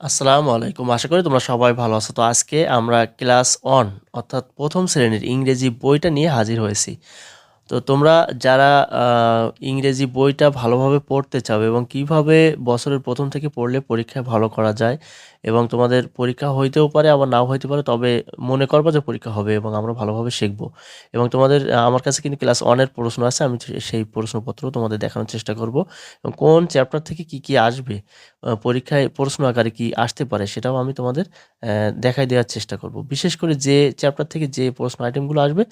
আসসালামু আলাইকুম। আশা করি তোমরা সবাই ভালো আছো। তো আজকে আমরা ক্লাস ওয়ান, অর্থাৎ প্রথম শ্রেণির ইংরেজি বইটা নিয়ে হাজির হয়েছি। তো তোমরা যারা ইংরেজি বইটা ভালোভাবে পড়তে চাও এবং কীভাবে বছরের প্রথম থেকে পড়লে পরীক্ষায় ভালো করা যায় এবং তোমাদের পরীক্ষা হইতেও পারে, আবার নাও হইতে পারে, তবে মনে করবা যে পরীক্ষা হবে এবং আমরা ভালোভাবে শিখব। এবং তোমাদের আমার কাছে কিন্তু ক্লাস ওয়ানের প্রশ্ন আছে, আমি সেই প্রশ্নপত্র তোমাদের দেখানোর চেষ্টা করব। এবং কোন চ্যাপ্টার থেকে কি কি আসবে পরীক্ষায় প্রশ্ন আকারে কি আসতে পারে সেটাও আমি তোমাদের দেখাই দেওয়ার চেষ্টা করব। বিশেষ করে যে চ্যাপ্টার থেকে যে প্রশ্ন আইটেমগুলো আসবে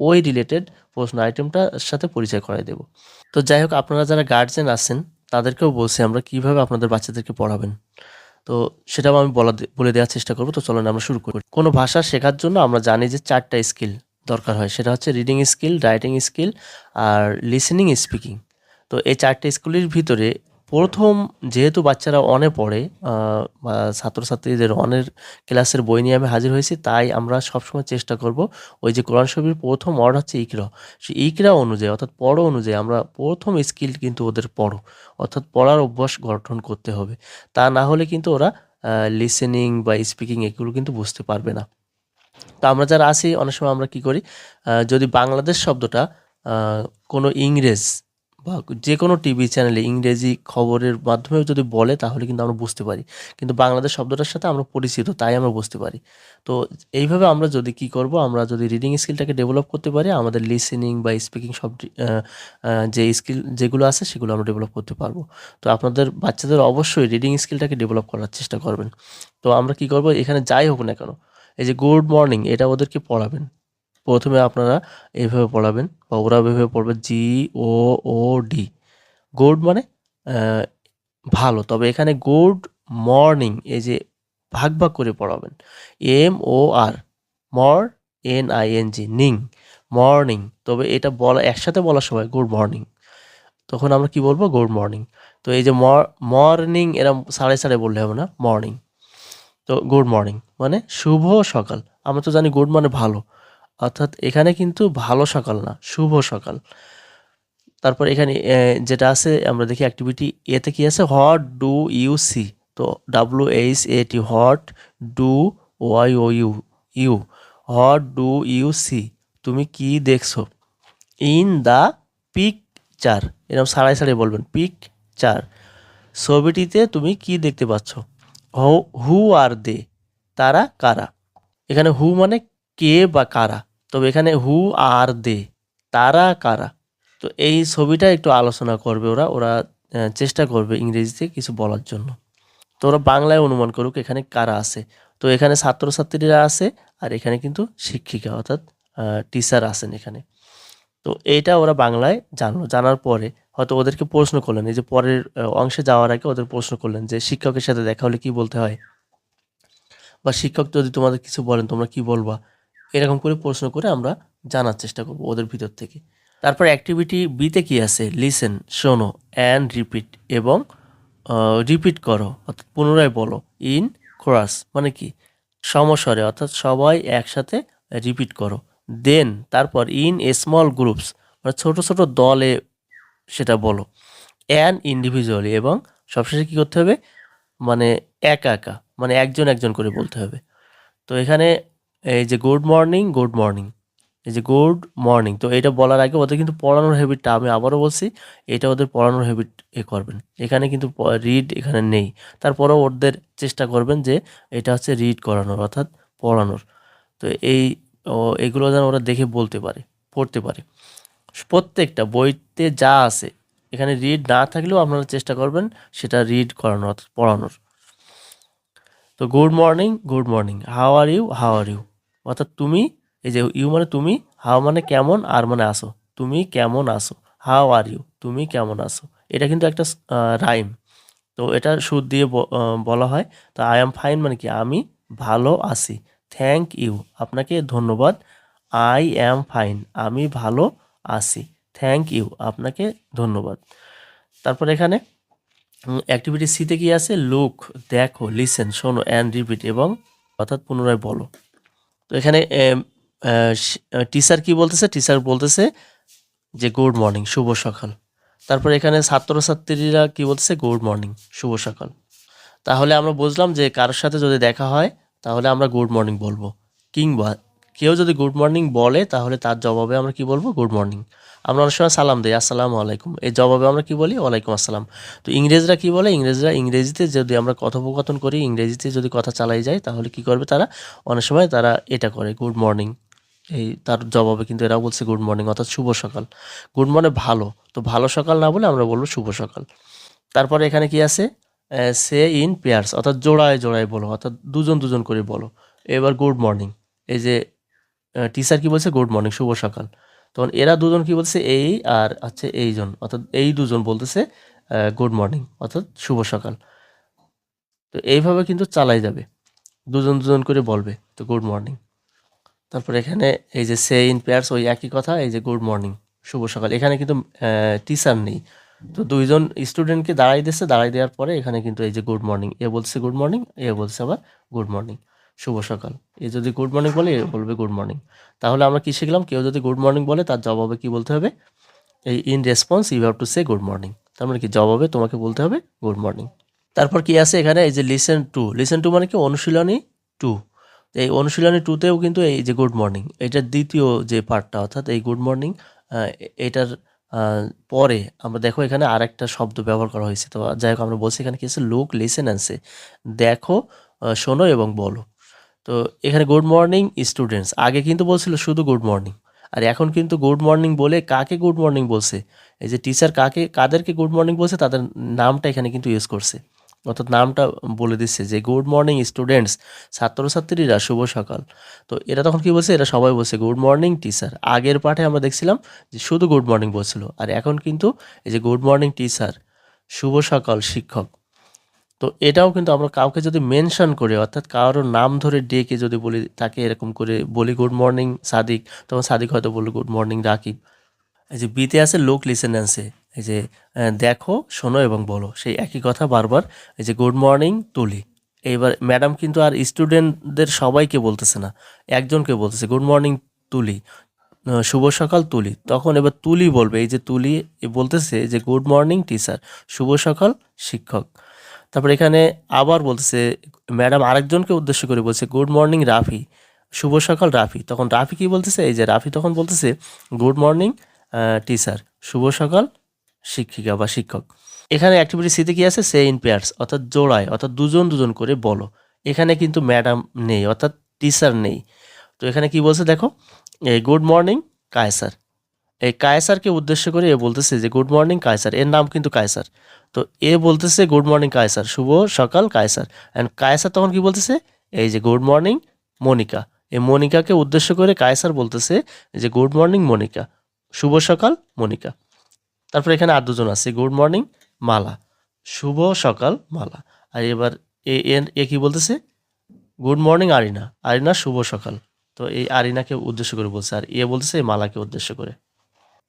ওই রিলেটেড প্রশ্ন আইটেমটার সাথে পরিচয় করাই দেব। তো যাই হোক, আপনারা যারা গার্জেন আছেন, তাদেরকেও বলছি আমরা কীভাবে আপনাদের বাচ্চাদেরকে পড়াবেন। তো সেটাও আমি বলা বলে দেওয়ার চেষ্টা করব। তো চলুন আমরা শুরু করি। কোনো ভাষা শেখার জন্য আমরা জানি যে চারটা স্কিল দরকার হয়। সেটা হচ্ছে রিডিং স্কিল রাইটিং স্কিল আর লিসেনিং স্পিকিং তো এই চারটে স্কুলের ভিতরে প্রথম যেহেতু বাচ্চারা অনে পড়ে ছাত্রছাত্রীদের অনের ক্লাসের বই নিয়ে আমি হাজির হয়েছি, তাই আমরা সবসময় চেষ্টা করব ওই যে কোরআন শরীফের প্রথম ওয়ার্ড হচ্ছে ইকরা। সেই ইকরা অনুযায়ী, অর্থাৎ পড়ো অনুযায়ী আমরা প্রথম স্কিল কিন্তু ওদের পড়ো, অর্থাৎ পড়ার অভ্যাস গঠন করতে হবে। তা না হলে কিন্তু ওরা লিসেনিং বা স্পিকিং এগুলো কিন্তু বুঝতে পারবে না। তো আমরা যারা আছি, অনেক সময় আমরা কি করি যদি বাংলাদেশ শব্দটা কোনো ইংরেজ বা যে কোনো টিভি চ্যানেলে ইংরেজি খবরের মাধ্যমে যদি বলে, তাহলে কিন্তু আমরা বুঝতে পারি। কিন্তু বাংলাদেশ শব্দটার সাথে আমরা পরিচিত, তাই আমরা বুঝতে পারি। তো এইভাবে আমরা যদি কি করব, আমরা যদি রিডিং স্কিলটাকে ডেভেলপ করতে পারি, আমাদের লিসেনিং বা স্পিকিং সব যে স্কিল যেগুলো আছে, সেগুলো আমরা ডেভেলপ করতে পারব। তো আপনাদের বাচ্চাদের অবশ্যই রিডিং স্কিলটাকে ডেভেলপ করার চেষ্টা করবেন। তো আমরা কি করব, এখানে যাই হোক না কেন, এই যে গুড মর্নিং এটা ওদেরকে পড়াবেন। প্রথমে আপনারা এইভাবে পড়াবেন বা ওরা এভাবে পড়বে জি, ও ও, ডি। গুড মানে ভালো। তবে এখানে গুড মর্নিং, এই যে ভাগ ভাগ করে পড়াবেন। M, O, R. Mor, N, I, N, G, ning, morning. তবে এটা বলা, একসাথে বলার সময় গুড মর্নিং। তখন আমরা কি বলব? Good morning. তো এই যে মর্নিং, এরম সাড়ে সাড়ে বললে হবে না, মর্নিং। তো গুড মর্নিং মানে শুভ সকাল। আমরা তো জানি গুড মানে ভালো। অর্থাৎ এখানে কিন্তু ভালো সকাল না, শুভ সকাল। তারপর এখানে যেটা আছে, আমরা দেখি অ্যাক্টিভিটি এতে কি আছে? What do you see. তো W H A T what do Y O U you what do you see. তুমি কি দেখছ? ইন দ্য পিকচার, এরকম সাড়াই সাড়াই বলবেন, পিকচার। ছবিটিতে তুমি কি দেখতে পাচ্ছ? হু আর দে, তারা কারা? এখানে হু মানে কে বা কারা? তবে এখানে হু আর দে তারা, কারা? তো এই ছবিটা একটু আলোচনা করবে ওরা ওরা চেষ্টা করবে ইংরেজিতে কিছু বলার জন্য। তো ওরা বাংলায় অনুমান করুক এখানে কারা আছে। তো এখানে ছাত্রছাত্রীরা আছে আর এখানে কিন্তু শিক্ষিকা, অর্থাৎ টিচার আছেন এখানে। তো এইটা ওরা বাংলায় জানলো। জানার পরে হয়তো ওদেরকে প্রশ্ন করলেন। এই যে পরের অংশে যাওয়ার আগে ওদের প্রশ্ন করলেন যে শিক্ষকের সাথে দেখা হলে কি বলতে হয়? বা শিক্ষক যদি তোমাদের কিছু বলেন তোমরা কি বলবা? এরকম করে প্রশ্ন করে আমরা জানার চেষ্টা করব ওদের ভিতর থেকে। তারপর অ্যাক্টিভিটি বিতে কি আছে? লিসেন শোনো অ্যান্ড রিপিট এবং রিপিট করো, অর্থাৎ পুনরায় বলো ইন ক্রাস মানে কি? সমস্বরে, অর্থাৎ সবাই একসাথে রিপিট করো। দেন তারপর ইন এ স্মল গ্রুপস মানে ছোট ছোট দলে সেটা বলো। অ্যান ইন্ডিভিজুয়ালি এবং সবশেষে কী করতে হবে? মানে একা একা মানে একজন একজন করে বলতে হবে। তো এখানে এই যে গুড মর্নিং গুড মর্নিং এই যে গুড মর্নিং তো এটা বলার আগে ওদের কিন্তু পড়ানোর হ্যাবিটটা আমি আবারও বলছি, এটা ওদের পড়ানোর হ্যাবিট এ করবেন। এখানে কিন্তু রিড এখানে নেই। তারপরেও ওদের চেষ্টা করবেন যে এটা হচ্ছে রিড করানোর, অর্থাৎ পড়ানোর। তো এই এগুলো যেন ওরা দেখে বলতে পারে, পড়তে পারে। প্রত্যেকটা বইতে যা আছে, এখানে রিড না থাকলেও আপনারা চেষ্টা করবেন সেটা রিড করানোর, অর্থাৎ পড়ানোর। তো good morning good morning how are you how are you অর্থাৎ তুমি, এই যে ইউ মানে তুমি হাও মানে কেমন, আর মানে আসো। তুমি কেমন আসো। হাও আর ইউ তুমি কেমন আসো। এটা কিন্তু একটা রাইম তো এটা সুদ দিয়ে বলা হয়। তো আই এম ফাইন মানে কি? আমি ভালো আছি। থ্যাংক ইউ আপনাকে ধন্যবাদ। আই অ্যাম ফাইন আমি ভালো আছি। থ্যাংক ইউ আপনাকে ধন্যবাদ। তারপর এখানে অ্যাক্টিভিটি সিতে কি আছে? লুক দেখো লিসেন শোনো অ্যান্ড রিপিট এবং অর্থাৎ পুনরায় বলো। তো এখানে টিচার কি বলতেছে? টিচার বলতেছে যে গুড মর্নিং শুভ সকাল। তারপর এখানে ছাত্রছাত্রীরা কি বলতেছে? গুড মর্নিং শুভ সকাল। তাহলে আমরা বুঝলাম যে, কারোর সাথে যদি দেখা হয়, তাহলে আমরা গুড মর্নিং বলব। কিংবা কেউ যদি গুড মর্নিং বলে, তাহলে তার জবাবে আমরা কি বলব? গুড মর্নিং আমরা অনেক সময় সালাম দিই, আসসালামু আলাইকুম। এই জবাবে আমরা কি বলি? ওয়ালাইকুম আসসালাম। তো ইংরেজরা কি বলে? ইংরেজরা ইংরেজিতে যদি আমরা কথোপকথন করি, ইংরেজিতে যদি কথা চালাই যায়, তাহলে কি করবে তারা? অনেক সময় তারা এটা করে, গুড মর্নিং। এই তার জবাবে কিন্তু এরাও বলছে, গুড মর্নিং, অর্থাৎ শুভ সকাল। গুড মর্নিং ভালো। তো ভালো সকাল না বলে আমরা বলব শুভ সকাল। তারপরে এখানে কি আছে? সে ইন পেয়ার্স, অর্থাৎ জোড়ায় জোড়ায় বলো, অর্থাৎ দুজন দুজন করে বলো। এবার গুড মর্নিং। এই যে টিচার কি বলছে? গুড মর্নিং, শুভ সকাল। তখন এরা দুজন কি বলছে এই আর হচ্ছে এইজন। অর্থাৎ এই দুজন বলতেছে গুড মর্নিং, অর্থাৎ শুভ সকাল। তো এইভাবে কিন্তু চালাই যাবে। দুজন দুজন করে বলবে, তো গুড মর্নিং। তারপর এখানে এই যে সে ইন পেয়ার্স ওই একই কথা, এই যে গুড মর্নিং, শুভ সকাল। এখানে কিন্তু টিচার নেই। তো দুইজন স্টুডেন্টকে দাঁড়াই দিচ্ছে দাঁড়াই দেওয়ার পরে এখানে কিন্তু এই যে গুড মর্নিং, এ বলছে গুড মর্নিং, এ বলছে আবার গুড মর্নিং। শুভ সকাল। এ যদি গুড মর্নিং বলে বলবে গুড মর্নিং তাহলে আমরা কী শিখলাম? কেউ যদি গুড মর্নিং বলে, তার জবাবে কি বলতে হবে? এই in response you have to say good morning তার মানে কি, জবাবে তোমাকে বলতে হবে গুড মর্নিং তারপর কি আছে এখানে? এই যে লিসেন টু লিসেন টু মানে কি? অনুশীলনী টু এই অনুশীলনী টুতেও কিন্তু এই যে গুড মর্নিং এটার দ্বিতীয় যে পার্টটা, অর্থাৎ এই গুড মর্নিং এটার পরে আমরা দেখো এখানে আরেকটা শব্দ ব্যবহার করা হয়েছে। তো যাই হোক, আমরা বলছি এখানে কি আছে? লুক লিসেন অ্যান্সে দেখো শোনো এবং বলো। তো এখানে গুড মর্নিং স্টুডেন্টস আগে কিন্তু বলছিল শুধু গুড মর্নিং আর এখন কিন্তু গুড মর্নিং বলে কাকে গুড মর্নিং বলছে? এই যে টিচার কাকে, কাদেরকে গুড মর্নিং বলছে, তাদের নামটা এখানে কিন্তু ইউজ করছে। অর্থাৎ নামটা বলে দিচ্ছে যে গুড মর্নিং স্টুডেন্টস ছাত্রছাত্রীরা, শুভ সকাল। তো এরা তখন কি বলছে? এরা সবাই বলছে গুড মর্নিং টিচার আগের পাঠে আমরা দেখছিলাম যে শুধু গুড মর্নিং বলছিল। আর এখন কিন্তু এই যে গুড মর্নিং টিচার শুভ সকাল শিক্ষক। তো এটাও কিন্তু আমরা কাউকে যদি মেনশন করে, অর্থাৎ কারোর নাম ধরে ডেকে যদি বলি, তাকে এরকম করে বলি গুড মর্নিং সাদিক তখন সাদিক হয়তো বলি গুড মর্নিং রাকিব এই যে বিতে আছে লোক লিসেন্যান্সে এই যে দেখো, শোনো এবং বলো। সেই একই কথা বারবার। এই যে গুড মর্নিং তুলি। এইবার ম্যাডাম কিন্তু আর স্টুডেন্টদের সবাইকে বলতেছে না। একজনকে বলতেছে গুড মর্নিং তুলি। শুভ সকাল, তুলি। তখন এবার তুলি বলবে। এই যে তুলি বলতেছে যে গুড মর্নিং টিচার শুভ সকাল, শিক্ষক। তারপর এখানে আবার বলতেছে, ম্যাডাম আরেকজনকে উদ্দেশ্য করে বলছে, গুড মর্নিং, রাফি। শুভ সকাল, রাফি। তখন রাফি কি বলতেছে, এই যে রাফি তখন বলতেছে, গুড মর্নিং টিচার। শুভ সকাল, শিক্ষিকা বা শিক্ষক। এখানে অ্যাক্টিভিটি সিতে কি আছে? সে ইন পেয়ার্স অর্থাৎ জোড়ায়, অর্থাৎ দুজন দুজন করে বলো। এখানে কিন্তু ম্যাডাম নেই, অর্থাৎ টিচার নেই। তো এখানে কি বলছে, দেখো এই গুড মর্নিং, কায়সার। এই কায়সারকে উদ্দেশ্য করে এ বলতেছে যে, গুড মর্নিং কায়সার। এর নাম কিন্তু কায়সার। তো এ বলতেছে, গুড মর্নিং কায়সার, শুভ সকাল কায়সার। অ্যান্ড কায়সার তখন কি বলতেছে? এই যে, গুড মর্নিং মনিকা। এই মনিকাকে উদ্দেশ্য করে কায়সার বলতেছে যে, গুড মর্নিং মনিকা, শুভ সকাল মনিকা। তারপর এখানে আর দুজন আছে, গুড মর্নিং মালা, শুভ সকাল মালা। আর এবার এ, এ- কি বলতেছে? গুড মর্নিং আরিনা আরিনা শুভ সকাল। তো এই আরিনাকে উদ্দেশ্য করে বলছে, আর এ বলতেছে এই মালাকে উদ্দেশ্য করে।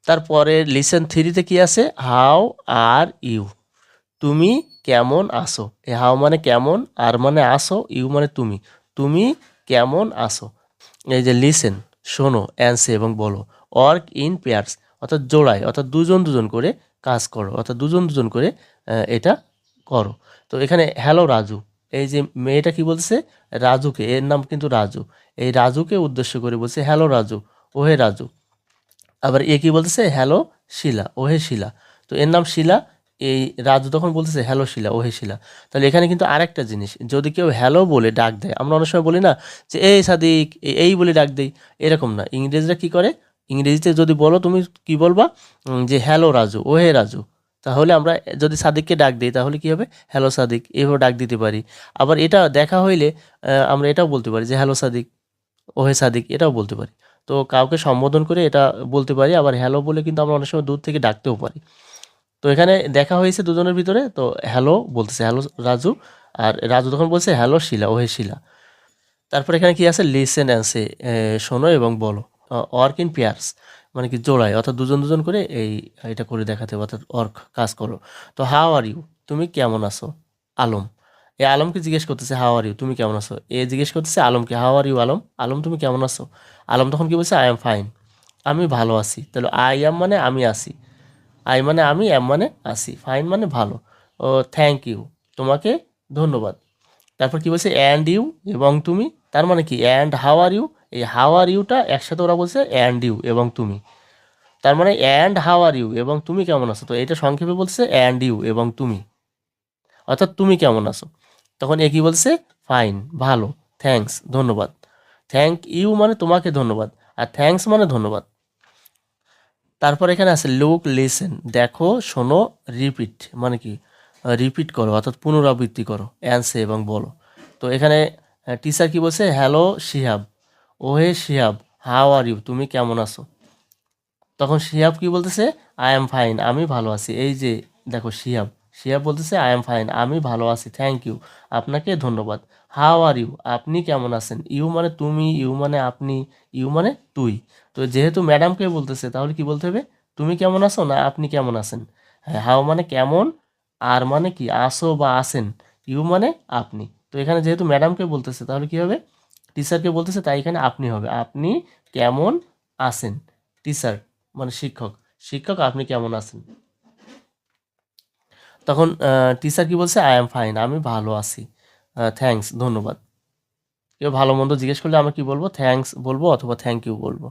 তারপরে লিসেন থ্রিতে কি আছে? হাউ আর ইউ তুমি কেমন আসো এ হাউ মানে কেমন, আর মানে আসো ইউ মানে তুমি। তুমি কেমন আসো এই যে লিসেন শোনো অ্যান্সে এবং বলো। ওয়ার্ক ইন পেয়ার্স অর্থাৎ জোড়ায়, অর্থাৎ দুজন দুজন করে কাজ করো, অর্থাৎ দুজন দুজন করে এটা করো। তো এখানে হ্যালো রাজু, এই যে মেয়েটা কি বলছে রাজুকে, এর নাম কিন্তু রাজু। এই রাজুকে উদ্দেশ্য করে বলছে হ্যালো রাজু, ওহে রাজু। আবার এ কি বলতেছে? হ্যালো, শিলা। ওহে শিলা। তো এর নাম শিলা, এই রাজু তখন বলতেছে, হ্যালো, শিলা। ওহে শিলা। তাহলে এখানে কিন্তু আরেকটা জিনিস, যদি কেউ হ্যালো বলে ডাক দেয়, আমরা অনেক সময় বলি না যে, এই সাদিক এই বলে ডাক দেই। এরকম না। ইংরেজরা কি করে? ইংরেজিতে যদি বলো, তুমি কি বলবা? যে, হ্যালো, রাজু। ওহে রাজু। তাহলে আমরা যদি সাদিককে ডাক দিই, তাহলে কি হবে? হ্যালো, সাদিক। এইভাবে ডাক দিতে পারি। আবার এটা দেখা হইলে আমরা এটাও বলতে পারি যে, হ্যালো, সাদিক। ওহে সাদিক। এটাও বলতে পারি। তো কাউকে সম্বোধন করে এটা বলতে পারি, আবার হ্যালো বলে কিন্তু আমরা অনেক সময় দূর থেকে ডাকতেও পারি। তো এখানে দেখা হয়েছে দুজনের ভিতরে, তো হ্যালো বলতেছে হ্যালো রাজু, আর রাজু তখন বলছে হ্যালো শিলা, ওহে শিলা। তারপর এখানে কি আছে? লিসেন অ্যান্সে শোনো এবং বলো। অর্ক ইন পেয়ার্স মানে কি জোড়ায়, অর্থাৎ দুজন দুজন করে এই, এটা করে দেখাতে অর্থাৎ অর্ক কাজ করো। তো হাও আর ইউ তুমি কেমন আছো? আলম। এ আলমকে জিজ্ঞেস করতেছে হাও আর ইউ তুমি কেমন আছো? এ জিজ্ঞেস করতেছে, আলমকে how are you Alam? Alam, তুমি কেমন আছো? আলম তখন কি বলছে আই এম ফাইন আমি ভালো আছি। তাহলে আই এম মানে আমি আছি। আই মানে আমি এম মানে আসি ফাইন মানে ভালো। ও থ্যাংক ইউ তোমাকে ধন্যবাদ। তারপর কি বলছে অ্যান্ড ইউ এবং তুমি? তার মানে কি অ্যান্ড হাউ আর ইউ এই হাউ আর ইউটা একসাথে ওরা বলছে অ্যান্ড ইউ এবং তুমি। তার মানে অ্যান্ড হাউ আর ইউ এবং তুমি কেমন আছো? তো এটা সংক্ষেপে বলছে অ্যান্ড ইউ এবং তুমি। অর্থাৎ, তুমি কেমন আছো? তখন এ কি বলছে? ফাইন ভালো থ্যাঙ্কস ধন্যবাদ। থ্যাংক ইউ মানে তোমাকে ধন্যবাদ, আর থ্যাঙ্কস মানে ধন্যবাদ। তারপর এখানে আছে লুক লিসেন দেখো, শোনো রিপিট মানে কি? রিপিট করো, অর্থাৎ পুনরাবৃত্তি করো অ্যান্সে এবং বলো। তো এখানে টিচার কি বলছে? হ্যালো শিহাব ও হে শিহাব হাউ আর ইউ তুমি কেমন আছো? তখন শিহাব কি বলতেছে? আই এম ফাইন আমি ভালো আছি। এই যে, দেখো শিহাব শিহাব বলতেছে আই এম ফাইন আমি ভালো আছি থ্যাংক ইউ আপনাকে ধন্যবাদ। হাউ আর ইউ আপনি কেমন আছেন? ইউ মানে তুমি ইউ মানে আপনি ইউ মানে তুই। তো যেহেতু ম্যাডামকে বলতেছে, তাহলে কি বলতে হবে? তুমি কেমন আছো না আপনি কেমন আছেন? হ্যাঁ হাউ মানে কেমন, আর মানে কি, আসো বা আসেন ইউ মানে আপনি। তো এখানে যেহেতু ম্যাডামকে বলতেছে, তাহলে কি হবে? টিচারকে বলতেছে, তাই এখানে আপনি হবে। আপনি কেমন আছেন? টিচার মানে শিক্ষক। শিক্ষক, আপনি কেমন আছেন? তখন টিচার কি বলছে? আই এম ফাইন আমি ভালো আছি। থ্যাঙ্কস ধন্যবাদ। কেউ ভালো মন্দ জিজ্ঞেস করলে আমরা কি বলব? থ্যাঙ্কস বলব অথবা থ্যাংক ইউ বলব।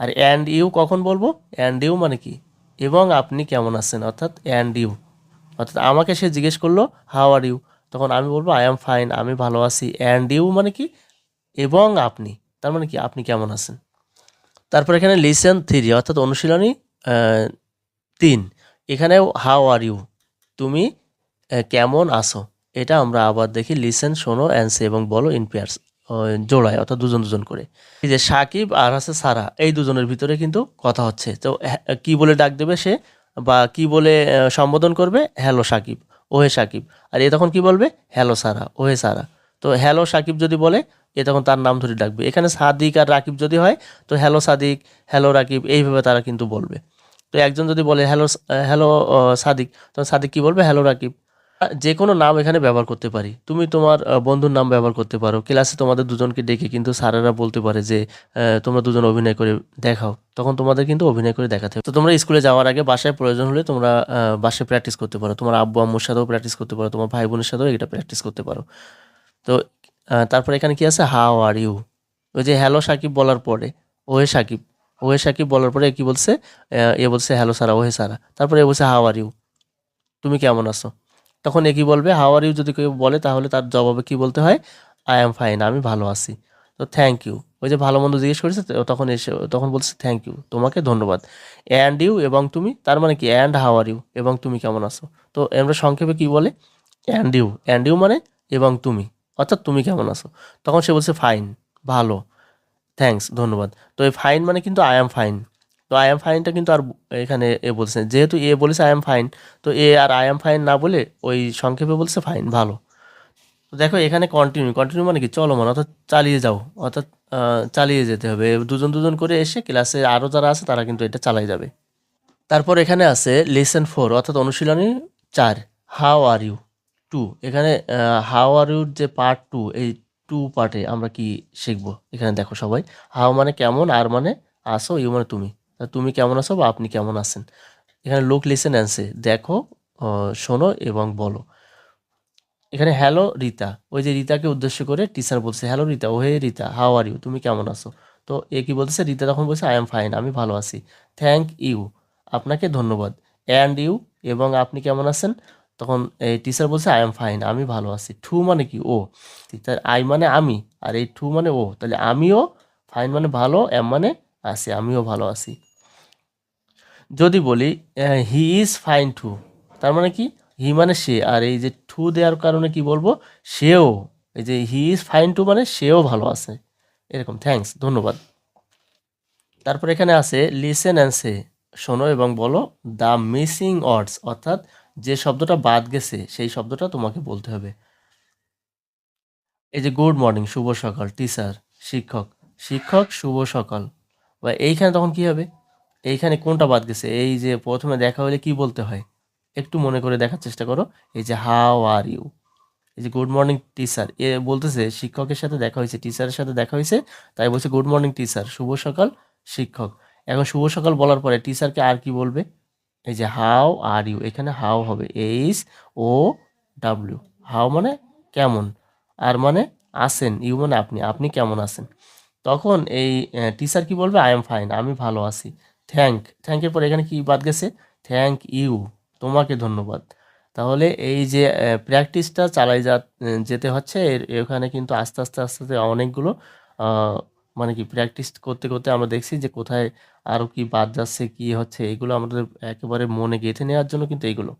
আর অ্যান্ড ইউ কখন বলব? অ্যান্ড ইউ মানে কি? এবং আপনি কেমন আছেন? অর্থাৎ অ্যান্ড ইউ অর্থাৎ আমাকে সে জিজ্ঞেস করল হাউ আর ইউ তখন আমি বলব আই এম ফাইন আমি ভালো আছি। অ্যান্ড ইউ মানে কি? এবং আপনি। তার মানে কি? আপনি কেমন আছেন? তারপর এখানে লিসেন থ্রি অর্থাৎ অনুশীলনী তিন। এখানেও হাউ আর ইউ তুমি কেমন আছো? এটা আমরা আবার দেখি লিসেন শোনো অ্যান্সে এবং বলো ইন পেয়ার্স জোড়ায়, অর্থাৎ দুজন দুজন করে। এই যে সাকিব আর আছে সারা, এই দুজনের ভিতরে কিন্তু কথা হচ্ছে। তো কি বলে ডাক দেবে সে? বা কি বলে সম্বোধন করবে? হ্যালো সাকিব, ওহে সাকিব। আর এ তখন কি বলবে? হ্যালো সারা, ওহে সারা। তো হ্যালো সাকিব যদি বলে, এ তখন তার নাম ধরে ডাকবে। এখানে সাদিক আর রাকিব যদি হয়, তো হ্যালো সাদিক, হ্যালো রাকিব, এইভাবে তারা কিন্তু বলবে। তো একজন যদি বলে, হ্যালো হ্যালো সাদিক, তখন সাদিক কি বলবে? হ্যালো, রাকিব। যে কোনো নাম এখানে ব্যবহার করতে পারি। তুমি তোমার বন্ধুর নাম ব্যবহার করতে পারো। ক্লাসে তোমাদের দুজনকে ডেকে কিন্তু স্যারেরা বলতে পারে যে তোমরা দুজন অভিনয় করে দেখাও। তখন তোমাদের কিন্তু অভিনয় করে দেখাতে হবে। তো তোমরা স্কুলে যাওয়ার আগে বাসায় প্রয়োজন হলে তোমরা বাসায় প্র্যাকটিস করতে পারো। তোমার আব্বু, আম্মুর সাথেও প্র্যাকটিস করতে পারো। তোমার ভাই বোনের সাথেও এটা প্র্যাকটিস করতে পারো। তো তারপর এখানে কি আছে? How are you? ওই যে, হ্যালো সাকিব বলার পরে ওহে সাকিব। ওহে সাকিব বলার পরে কি বলছে? এ বলছে, হ্যালো সারা, ওহে সারা। তারপরে এ বলছে, হাউ আর ইউ? তুমি কেমন আছো? তখন এ কি বলবে? How are you? যদি কেউ বলে, তাহলে তার জবাবে কি বলতে হয়? আই এম ফাইন, আমি ভালো আছি। তো থ্যাংক ইউ। ওই যে ভালো মন্দ জিজ্ঞেস করেছে তখন এসে, তখন বলছে, থ্যাংক ইউ, তোমাকে ধন্যবাদ। অ্যান্ড ইউ এবং তুমি? তার মানে কি? অ্যান্ড হাউ আর ইউ এবং তুমি কেমন আছো? তো আমরা সংক্ষেপে কি বলে? And you. অ্যান্ড ইউ মানে? এবং তুমি? অর্থাৎ তুমি কেমন আছো? তখন সে বলছে, ফাইন, ভালো। থ্যাঙ্কস ধন্যবাদ। তো এই ফাইন মানে কিন্তু আই এম ফাইন তো আই এম ফাইনটা কিন্তু আর এখানে এ বলছে যেহেতু এ বলেছে আই এম ফাইন তো এ আর আই এম ফাইন না বলে ওই সংক্ষেপে বলছে ফাইন ভালো। তো দেখো এখানে কন্টিনিউ কন্টিনিউ মানে কি? চলমান অর্থাৎ চালিয়ে যাও। অর্থাৎ চালিয়ে যেতে হবে। দুজন দুজন করে এসে ক্লাসে আরও যারা আছে তারা কিন্তু এটা চালাই যাবে। তারপর এখানে আছে লেসন ফোর অর্থাৎ অনুশীলনী চার। হাউ আর ইউ টু এখানে হাউ আর ইউর যে পার্ট টু এই টু পার্টে আমরা কি শিখব? এখানে দেখো সবাই, হাও মানে কেমন, আর মানে আসো, ইউ মানে তুমি। তুমি কেমন আছো বা আপনি কেমন আছেন? এখানে লোক লিসেন অ্যান্সে দেখো শোনো এবং বলো। এখানে হ্যালো রিতা। ওই যে রিতাকে উদ্দেশ্য করে টিচার বলছে হ্যালো রিতা। ও হে রিতা হাও আর ইউ তুমি কেমন আছো? তো এ কি বলতেছে? রিতা তখন বলছে আই এম ফাইন আমি ভালো আছি। থ্যাংক ইউ আপনাকে ধন্যবাদ। অ্যান্ড ইউ এবং আপনি কেমন আছেন? তখন, এই টিচার বলছে আই এম ফাইন আমি ভালো আছি। টু মানে কি? ও তার আই মানে আমি। আর এই টু মানে ও তাহলে আমিও ফাইন মানে ভালো এম মানে আছি, আমিও ভালো আছি। যদি বলি হি ইজ ফাইন টু তার মানে কি? হি মানে সে, আর এই যে টু দেওয়ার কারণে কি বলব? সেও, এই যে হি ইজ ফাইন টু মানে সেও ভালো আছে। এরকম থ্যাঙ্কস ধন্যবাদ। তারপর এখানে আছে লিসেন অ্যান্ড সে শোনো এবং বলো দ্য মিসিং ওয়ার্ডস অর্থাৎ যে শব্দটা বাদ গেছে, সেই শব্দটা তোমাকে বলতে হবে। এই যে, গুড মর্নিং, শুভ সকাল, টিচার, শিক্ষক শিক্ষক, শুভ সকাল। বা এইখানে তখন কি হবে? এইখানে কোনটা বাদ গেছে? এই যে, প্রথমে দেখা হলে কি বলতে হয়? একটু মনে করে দেখার চেষ্টা করো। এই যে, হাউ আর ইউ? এই যে, গুড মর্নিং, টিচার। এ বলতেছে, শিক্ষকের সাথে দেখা হয়েছে, টিচারের সাথে দেখা হয়েছে। তাই বলছে, গুড মর্নিং, টিচার, শুভ সকাল, শিক্ষক। এখন শুভ সকাল বলার পরে টিচারকে আর কি বলবে? এই যে হাউ আর ইউ, এখানে হাউ হবে এইচ ও ডাব্লিউ। হাও মানে কেমন, আর মানে আসেন ইউ মানে আপনি আপনি কেমন আছেন। তখন এই টিচার কি বলবে? আই এম ফাইন, আমি ভালো আছি। থ্যাংক, থ্যাংকের পর এখানে কি বাদ গেছে? থ্যাংক ইউ, তোমাকে ধন্যবাদ। তাহলে এই যে প্র্যাকটিসটা চালাই যা যেতে হচ্ছে, এর, এখানে কিন্তু আস্তে আস্তে আস্তে আস্তে অনেকগুলো মানে কি প্র্যাকটিস করতে করতে আমরা দেখছি যে কোথায় আরও কি বাদ যাচ্ছে, কি হচ্ছে, এগুলো আমাদের একেবারে মনে গেঁথে নেওয়ার জন্য কিন্তু এগুলো।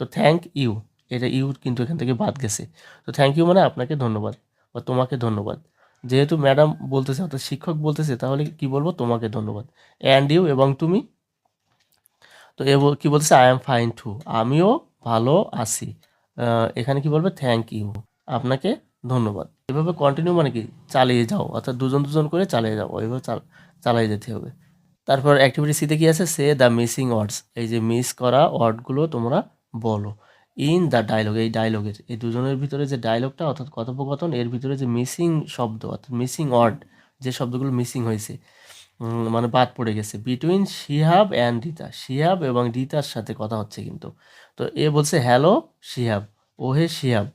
তো থ্যাংক ইউ এটা ইউ কিন্তু এখান থেকে বাদ গেছে। তো থ্যাংক ইউ মানে আপনাকে ধন্যবাদ বা তোমাকে ধন্যবাদ। যেহেতু ম্যাডাম বলতেছে, অর্থাৎ শিক্ষক বলতেছে, তাহলে কি বলব? তোমাকে ধন্যবাদ। অ্যান্ড ইউ এবং তুমি? তো এ কি বলতেছে? আই এম ফাইন টু আমিও ভালো আছি। এখানে কি বলবে? থ্যাংক ইউ আপনাকে ধন্যবাদ। এভাবে কন্টিনিউ মানে কি? চালিয়ে যাও, অর্থাৎ দুজন দুজন করে চালিয়ে যাও এইভাবে চাল, চালিয়ে যেতে হবে। তারপর অ্যাক্টিভিটি সিতে কি আছে? সে দ্য মিসিং ওয়ার্ডস এই যে মিস করা ওয়ার্ডগুলো তোমরা বলো। ইন দ্য ডায়লগ এই ডায়লগের এই দুজনের ভিতরে যে ডায়লগটা অর্থাৎ কথোপকথন, এর ভিতরে যে মিসিং শব্দ, অর্থাৎ মিসিং ওয়ার্ড যে শব্দগুলো মিসিং হয়েছে মানে বাদ পড়ে গেছে বিটুইন শিহাব অ্যান্ড রিতা শিহাব এবং রিতার সাথে কথা হচ্ছে কিন্তু। তো এ বলছে হ্যালো শিহাব ওহে শিহাব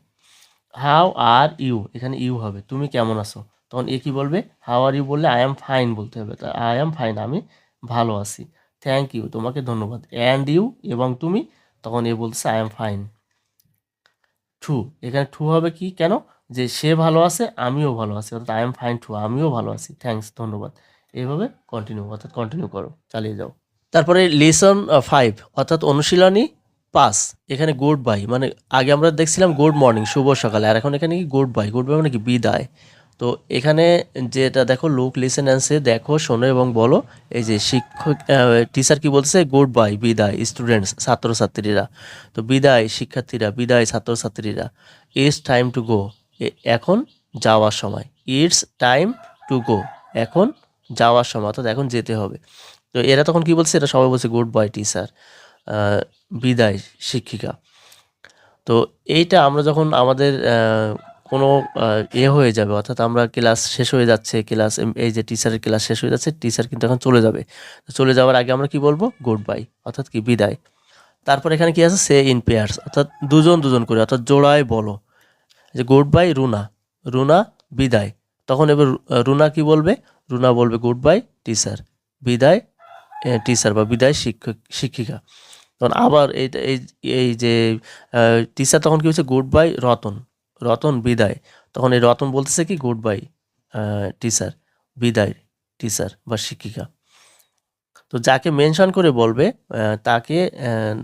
হাউ আর ইউ এখানে ইউ হবে। তুমি কেমন আছো? তখন এ কি বলবে? হাউ আর ইউ বললে আই এম ফাইন বলতে হবে। তা আই এম ফাইন আমি ভালো আছি। থ্যাংক ইউ তোমাকে ধন্যবাদ। অ্যান্ড ইউ এবং তুমি, তখন এ বলছে আই এম ফাইন টু এখানে ঠু হবে কি কেন? যে সে ভালো আছে, আমিও ভালো আছি। অর্থাৎ আই এম ফাইন টু আমিও ভালো আছি। থ্যাঙ্কস ধন্যবাদ। এইভাবে কন্টিনিউ অর্থাৎ কন্টিনিউ করো, চালিয়ে যাও। তারপরে লেসন ফাইভ অর্থাৎ অনুশীলনী পাস, এখানে গুড বাই মানে আগে আমরা দেখছিলাম গুড মর্নিং শুভ সকালে, আর এখন এখানে কি গুড বাই গুড বাই মানে কি বিদায়। তো এখানে যেটা দেখো লুক লিসেন অ্যান্সে দেখো, শোনো এবং বলো, এই যে শিক্ষক টিচার কি বলছে গুড বাই বিদায় স্টুডেন্টস ছাত্রছাত্রীরা। তো বিদায়, শিক্ষার্থীরা, বিদায়, ছাত্রছাত্রীরা। ইটস টাইম টু গো এখন যাওয়ার সময়। ইটস টাইম টু গো এখন যাওয়ার সময়, অর্থাৎ এখন যেতে হবে। তো এরা তখন কি বলছে এরা সবাই বলছে গুড বাই টিচার বিদায় শিক্ষিকা। তো এইটা আমরা যখন আমাদের কোনো এ হয়ে যাবে, অর্থাৎ আমরা ক্লাস শেষ হয়ে যাচ্ছে, ক্লাস এই যে টিচারের ক্লাস শেষ হয়ে যাচ্ছে, টিচার কিন্তু এখন চলে যাবে। চলে যাওয়ার আগে আমরা কি বলব? গুড বাই অর্থাৎ কি বিদায়। তারপর এখানে কি আছে? সে ইন পেয়ার্স অর্থাৎ দুজন দুজন করে, অর্থাৎ জোড়ায় বলো। যে গুড বাই রুনা রুনা বিদায়। তখন এবার রুনা কি বলবে? রুনা বলবে গুড বাই টিচার বিদায় টিচার বা বিদায় শিক্ষক, শিক্ষিকা। তখন আবার এই এই যে টিচার তখন কি হচ্ছে গুড বাই রতন। রতন, বিদায়। তখন এই রতন বলতেছে কি? গুড বাই টিচার বিদায় টিচার বা শিক্ষিকা। তো যাকে মেনশন করে বলবে তাকে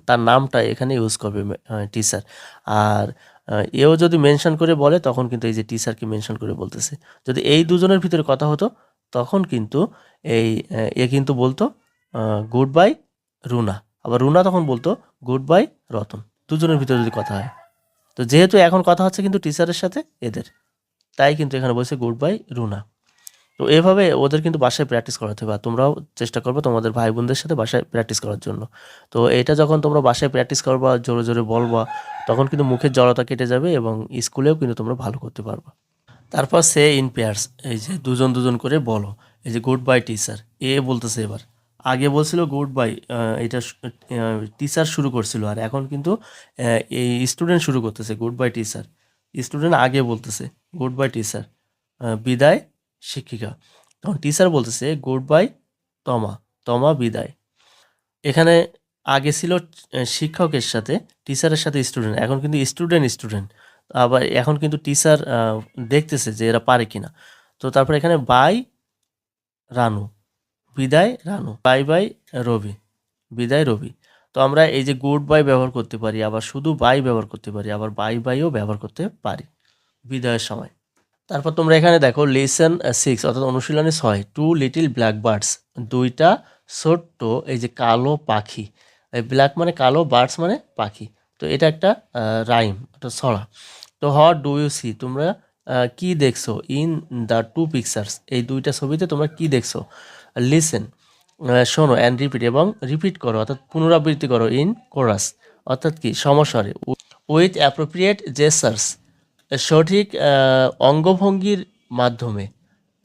তার নামটা এখানে ইউজ করবে টিচার আর এও যদি মেনশন করে বলে, তখন কিন্তু এই যে টিচারকে মেনশন করে বলতেছে। যদি এই দুজনের ভিতরে কথা হতো, তখন কিন্তু এই, এ কিন্তু বলতো গুড বাই রুনা। আবার রুনা তখন বলতো গুড বাই রতন। দুজনের ভিতরে যদি কথা হয়। তো যেহেতু এখন কথা হচ্ছে কিন্তু টিচারের সাথে এদের, তাই কিন্তু এখানে বলছে গুড বাই রুনা। তো এভাবে ওদের কিন্তু বাসায় প্র্যাকটিস করাতে হবে তোমরাও চেষ্টা করবে তোমাদের ভাই বোনদের সাথে বাসায় প্র্যাকটিস করার জন্য। তো এটা যখন তোমরা বাসায় প্র্যাকটিস করবা, জোরে জোরে বলবা, তখন কিন্তু মুখের জড়তা কেটে যাবে এবং স্কুলেও কিন্তু তোমরা ভালো করতে পারবা। তারপর সে ইন পেয়ার্স এই যে দুজন দুজন করে বলো, এই যে গুড বাই টিচার এ বলতেছে এবার। আগে বলছিল গুড বাই এটা টিচার শুরু করছিল আর এখন কিন্তু এই স্টুডেন্ট শুরু করতেছে গুড বাই টিচার স্টুডেন্ট আগে বলতেছে গুড বাই টিচার বিদায় শিক্ষিকা। তখন টিচার বলতেছে গুড বাই তমা তমা বিদায়। এখানে আগে ছিল শিক্ষকের সাথে টিচারের সাথে স্টুডেন্ট এখন কিন্তু স্টুডেন্ট স্টুডেন্ট আবার এখন কিন্তু টিচার দেখতেছে যে এরা পারে কিনা। তো তারপর এখানে বাই রানু। বিদায় রানু বাই বাই রবি, বিদায় রবি। তো আমরা এই যে গুড বাই ব্যবহার করতে পারি, আবার শুধু বাই ব্যবহার করতে পারি, আবার বাই বাইও ব্যবহার করতে পারি বিদায়ের সময়। তারপর তোমরা এখানে দেখো লেসন সিক্স অর্থাৎ অনুশীলনে ছয় টু লিটিল ব্ল্যাক বার্ডস দুইটা ছোট্ট এই যে কালো পাখি। এই ব্ল্যাক মানে কালো বার্ডস মানে পাখি। তো এটা একটা রাইম একটা ছড়া। তো হট ডু ইউ সি তোমরা কি দেখছ ইন দ্য টু পিকচার্স এই দুইটা ছবিতে তোমরা কি দেখছ? লিসেন শোনো অ্যান্ড রিপিট এবং রিপিট করো, অর্থাৎ পুনরাবৃত্তি করো ইন কোরাস অর্থাৎ কি? সমস্বরে। উইথ অ্যাপ্রোপ্রিয়েট জেসার্স সঠিক অঙ্গভঙ্গির মাধ্যমে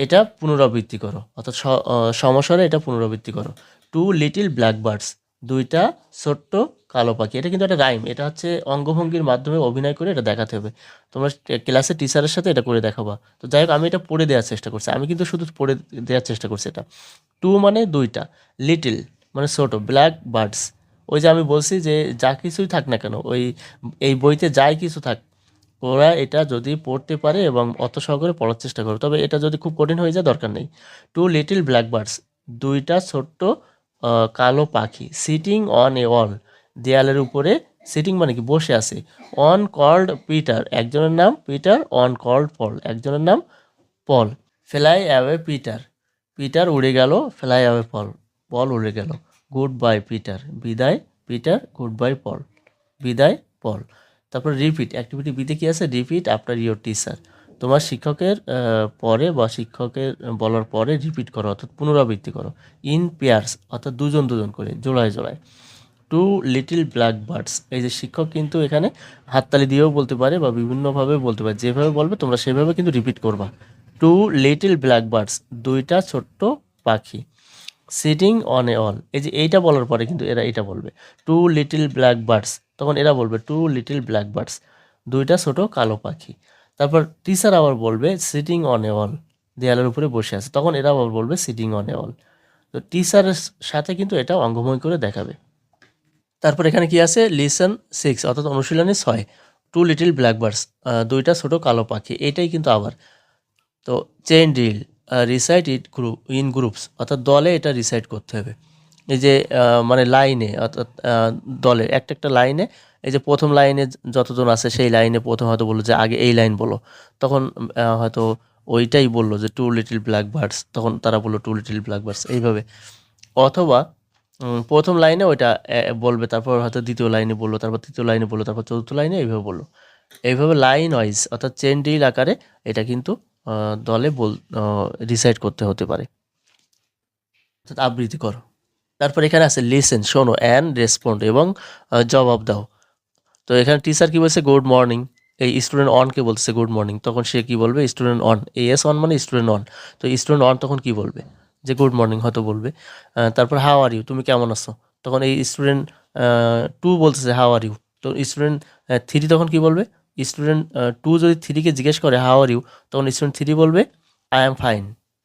এটা পুনরাবৃত্তি করো, অর্থাৎ সমস্বরে এটা পুনরাবৃত্তি করো। টু লিটিল ব্ল্যাক বার্ডস দুইটা ছোট্ট কালো পাখি। এটা কিন্তু একটা রাইম। এটা হচ্ছে অঙ্গভঙ্গির মাধ্যমে অভিনয় করে এটা দেখাতে হবে। তোমরা ক্লাসে টিচারের সাথে এটা করে দেখাবা। তো যাই হোক, আমি এটা পড়ে দেওয়ার চেষ্টা করছি। আমি কিন্তু শুধু পড়ে দেওয়ার চেষ্টা করছি এটা। টু মানে দুইটা। লিটিল মানে ছোট। Black birds. ওই যে আমি বলছি যে যা কিছুই থাক না কেন, ওই, এই বইতে যাই কিছু থাক, ওরা এটা যদি পড়তে পারে এবং অত সহকারে পড়ার চেষ্টা করে। তবে এটা যদি খুব কঠিন হয়ে যায়, দরকার নেই। Two little black birds. দুইটা ছোট্ট কালো পাখি। সিটিং অন এ ওয়াল দেয়ালের উপরে সিটিং মানে কি? বসে আছে। অন কল্ড পিটার একজনের নাম পিটার অন কল্ড পল একজনের নাম Paul fly away Peter Peter উড়ে গেল ফ্লাই অ্যাওয়ে পল পল উড়ে গেল। গুড বাই পিটার বিদায় পিটার গুড বাই পল বিদায় পল তারপর রিপিট অ্যাক্টিভিটি বিতে কি আছে? রিপিট আফটার ইয়োর টিচার তোমার শিক্ষকের পরে বা শিক্ষকের বলার পরে রিপিট করো, অর্থাৎ পুনরাবৃত্তি করো। ইন পেয়ার্স অর্থাৎ দুজন দুজন করে, জোড়ায় জোড়ায়। টু লিটিল ব্ল্যাক বার্ডস এই যে শিক্ষক কিন্তু এখানে হাততালি দিয়েও বলতে পারে বা বিভিন্নভাবে বলতে পারে। যেভাবে বলবে তোমরা সেভাবে কিন্তু রিপিট করবা। টু লিটিল ব্ল্যাক বার্ডস দুইটা ছোট্ট পাখি সিটিং অন এ অল এই যে এইটা বলার পরে কিন্তু এরা এটা বলবে। টু লিটিল ব্ল্যাক বার্ডস তখন এরা বলবে টু লিটিল ব্ল্যাক বার্ডস দুইটা ছোট কালো পাখি। তারপর টিচার আবার বলবে সিটিং অন এ অল দেয়ালের উপরে বসে আছে। তখন এরা আবার বলবে সিটিং অন এ অল তো টিচারের সাথে কিন্তু এটা অঙ্গময় করে দেখাবে। তারপর এখানে কি আছে? লিসন সিক্স অর্থাৎ অনুশীলনী ছয়। টু লিটিল ব্ল্যাকবার্ডস দুইটা ছোট কালো পাখি, এটাই কিন্তু আবার। তো chain drill recite it group in groups অর্থাৎ দলে এটা রিসাইট করতে হবে। এই যে মানে লাইনে অর্থাৎ আহ, দলে একটা একটা লাইনে এই যে প্রথম লাইনে যতজন আছে সেই লাইনে প্রথম হয়তো বলল যে আগে এই লাইন বলো। তখন হয়তো ওইটাই বলল যে টু লিটিল ব্ল্যাক বার্ডস তখন তারা বলল টু লিটিল ব্ল্যাক বার্ডস এইভাবে। অথবা প্রথম লাইনে ওইটা বলবে তারপর হয়তো দ্বিতীয় লাইনে বলল তারপর তৃতীয় লাইনে বলল তারপর চতুর্থ লাইনে এইভাবে বলল। এইভাবে লাইন ওয়াইজ অর্থাৎ চেন ডিল আকারে এটা কিন্তু দলে বল রিসাইড করতে হতে পারে। অর্থাৎ আবৃত্তি করো। তারপর এখানে আছে লিসেন শোনো অ্যান্ড রেসপন্ড এবং জবাব দাও। তো এখানে টিচার কি বলছে? গুড মর্নিং এই স্টুডেন্ট অনকে বলছে? গুড মর্নিং তখন সে কি বলবে? স্টুডেন্ট অন এস অন মানে স্টুডেন্ট অন তো স্টুডেন্ট অন তখন কি বলবে? যে গুড মর্নিং হয়তো বলবে। তারপর হাও আর ইউ তুমি কেমন আছো? তখন এই স্টুডেন্ট টু বলতেছে হাও আর ইউ তো স্টুডেন্ট থ্রি তখন কি বলবে? স্টুডেন্ট টু যদি থ্রিকে জিজ্ঞেস করে হাও আর ইউ তখন স্টুডেন্ট থ্রি বলবে আই এম ফাইন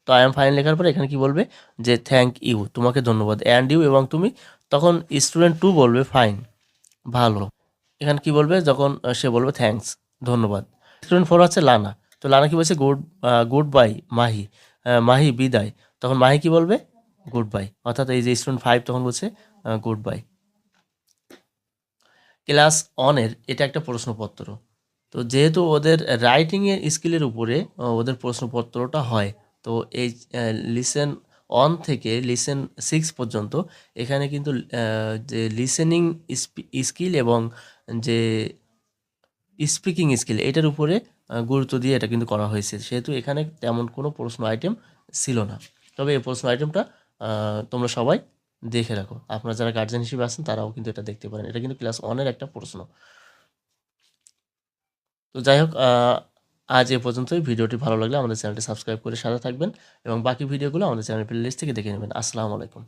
তো আই এম ফাইন লেখার পরে এখানে কি বলবে? যে থ্যাংক ইউ তোমাকে ধন্যবাদ। অ্যান্ড ইউ এবং তুমি, তখন স্টুডেন্ট টু বলবে ফাইন ভালো। এখানে কি বলবে? যখন সে বলবে থ্যাঙ্কস ধন্যবাদ। স্টুডেন্ট ফোর হচ্ছে লানা। তো লানা কি বলছে? Good goodbye Mahi. মাহি, বিদায়। তখন মাহি কি বলবে? গুড বাই অর্থাৎ এই যে স্টুডেন্ট ফাইভ তখন বলছে গুড বাই ক্লাস অনের এটা একটা প্রশ্নপত্র। তো যেহেতু ওদের রাইটিংয়ের স্কিলের উপরে ওদের প্রশ্নপত্রটা হয় তো এই লিসেন অন থেকে লিসেন সিক্স পর্যন্ত এখানে কিন্তু যে লিসেনিং স্কিল এবং যে স্পিকিং স্কিল এটার উপরে গুরুত্ব দিয়ে এটা কিন্তু করা হয়েছে। সেহেতু এখানে তেমন কোনো প্রশ্ন আইটেম ছিল না। তবে এই প্রশ্ন আইটেমটা তোমরা সবাই দেখে রাখো। আপনারা যারা গার্জেন হিসেবে আছেন, তারাও কিন্তু এটা দেখতে পারেন। এটা কিন্তু ক্লাস ওয়ানের একটা প্রশ্ন। তো যাই হোক আজ এ পর্যন্তই। ভিডিওটি ভালো লাগলে আমাদের চ্যানেলটি সাবস্ক্রাইব করে সাথে থাকবেন এবং বাকি ভিডিওগুলো আমাদের চ্যানেল প্লে লিস্ট থেকে দেখে নেবেন। আসসালামু আলাইকুম।